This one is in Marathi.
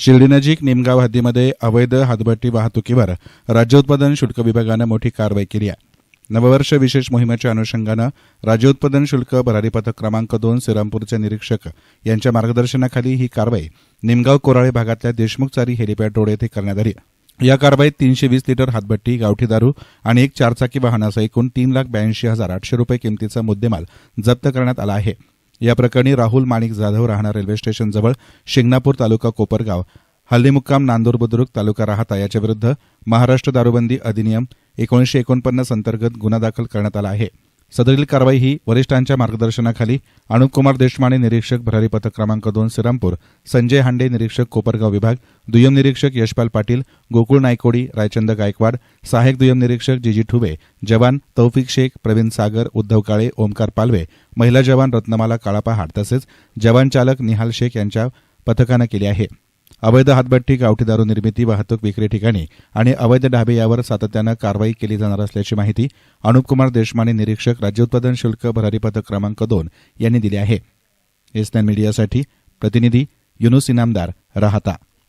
शिर्डीनजीक निमगाव हद्दीमध्ये अवैध हातभट्टी वाहतुकीवर राज्य उत्पादन शुल्क विभागानं मोठी कारवाई केली आहे. नववर्ष विशेष मोहिमेच्या अनुषंगानं राज्य उत्पादन शुल्क भरारी पथक क्रमांक दोन श्रीरामपूरचे निरीक्षक यांच्या मार्गदर्शनाखाली ही कारवाई निमगाव कोराळे भागातल्या देशमुखचारी हेलिपॅड रोड येथे करण्यात आली या कारवाईत तीनशे वीस लिटर हातभट्टी गावठी दारू आणि एक चारचाकी वाहनासह एकूण तीन लाख ब्याऐंशी हजार आठशे रुपये किमतीचा मुद्देमाल जप्त करण्यात आला आहे. या प्रकरणी राहुल माणिक जाधव राहणार रेल्वे स्टेशनजवळ शिंगणापूर तालुका कोपरगाव. हल्लीमुक्काम नांदूर बुद्रुक तालुका राहता याच्या विरुद्ध महाराष्ट्र दारूबंदी अधिनियम एकोणीसशे एकोणपन्नास अंतर्गत गुन्हा दाखल करण्यात आला आहे. सदरील कारवाई ही वरिष्ठांच्या मार्गदर्शनाखाली. अनुपकुमार देशमाने निरीक्षक भरारी पथक क्रमांक दोन श्रीरामपूर. संजय हांडे निरीक्षक कोपरगाव विभाग. दुय्यम निरीक्षक यशपाल पाटील गोकुळ नायकोडी रायचंद गायकवाड. सहाय्यक दुय्यम निरीक्षक जीजी ठुबे. जवान तौफिक शेख प्रवीण सागर उद्धव काळे ओमकार पालवे. महिला जवान रत्नमाला काळापहाड तसेच जवान चालक निहाल शेख यांच्या पथकानं केली आहे. अवैध हातभट्टी गावठी दारू निर्मिती वाहतूक विक्री ठिकाणी आणि अवैध ढाबे यावर सातत्यानं कारवाई केली जाणार असल्याची माहिती अनुपकुमार देशमाने निरीक्षक राज्य उत्पादन शुल्क भरारी पथक क्रमांक दोन यांनी दिली आहे. एसन मीडियासाठी प्रतिनिधी युनुस इनामदार राहता.